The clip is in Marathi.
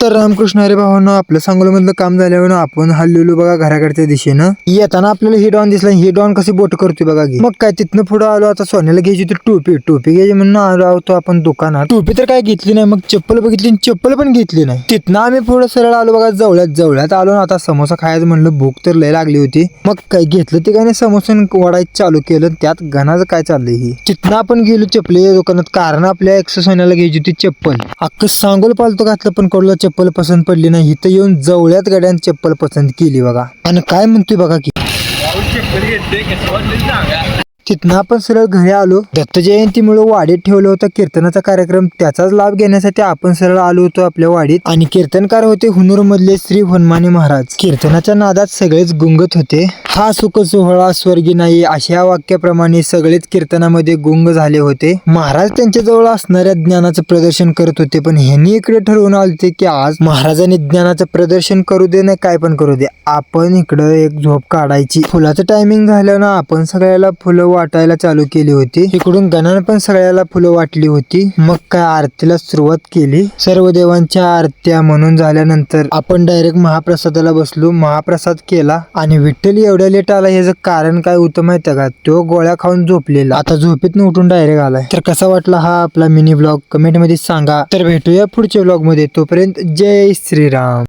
तर रामकृष्ण हरे भावानं आपलं सांगोलमधलं काम झाल्यावर आपण हल्लेलो बघा घराकडच्या दिशेनं. येताना आपल्याला ही डॉन दिसला ही डॉन कशी बोट करतोय बघा की. मग काय तिथनं पुढे आलो आता सोन्याला घ्यायची होती टोपी टोपी घ्यायची म्हणून आलो आहोत आपण दुकानात. टोपी तर काय घेतली नाही मग चप्पल बघितली आणि चप्पल पण घेतली नाही. तिथनं आम्ही पुढे सरळ आलो बघा जवळ्यात जवळ्यात आलो ना आता समोसा खायचं म्हणलं भूक तर लय लागली होती. मग काय घेतलं ते काय नाही समोसा वडायचं चालू केलं त्यात घणाचं काय चाललंय ही? तिथनं आपण गेलो चप्पलीच्या दुकानात कारण आपल्या एक्स सोन्याला घ्यायची होती चप्पल. अख्खं सांगोल पालतो घातलं पण कडला चप्पल पसंत पडली नाही इथं येऊन जवळ्यात गाड्यानं चप्पल पसंत केली बघा. आणि काय म्हणतोय बघा की तिथनं आपण सरळ घरी आलो. दत्त जयंतीमुळे वाडीत ठेवलं होतं कीर्तनाचा कार्यक्रम. त्याचाच लाभ घेण्यासाठी आपण सरळ आलो होतो आपल्या वाडीत. आणि कीर्तनकार होते हुनूर मधले श्री हनुमानी महाराज. कीर्तनाच्या नादात सगळेच गुंगत होते. हा सुख सोहळा स्वर्गी नाही अशा वाक्याप्रमाणे सगळेच कीर्तनामध्ये गुंग झाले होते. महाराज त्यांच्या जवळ असणाऱ्या ज्ञानाचं प्रदर्शन करत होते पण ह्यांनी इकडे ठरवून आलते की आज महाराजांनी ज्ञानाचं प्रदर्शन करू दे नाही काय पण करू दे. आपण इकडं एक झोप काढायची. फुलाचं टायमिंग झालं ना आपण सगळ्याला फुलं वाटायला चालू केली होती. इकडून गणान पण सगळ्याला फुलं वाटली होती. मग काय आरतीला सुरुवात केली. सर्व देवांच्या आरत्या म्हणून झाल्यानंतर आपण डायरेक्ट महाप्रसादाला बसलो. महाप्रसाद केला आणि विठ्ठल एवढ्या लेट आला ह्याचं कारण काय होतं माहितीये का? तो गोळ्या खाऊन झोपलेला. आता झोपेतनं उठून डायरेक्ट आलाय. तर कसा वाटला हा आपला मिनी ब्लॉग कमेंटमध्ये सांगा. तर भेटूया पुढच्या ब्लॉगमध्ये. तोपर्यंत जय श्रीराम.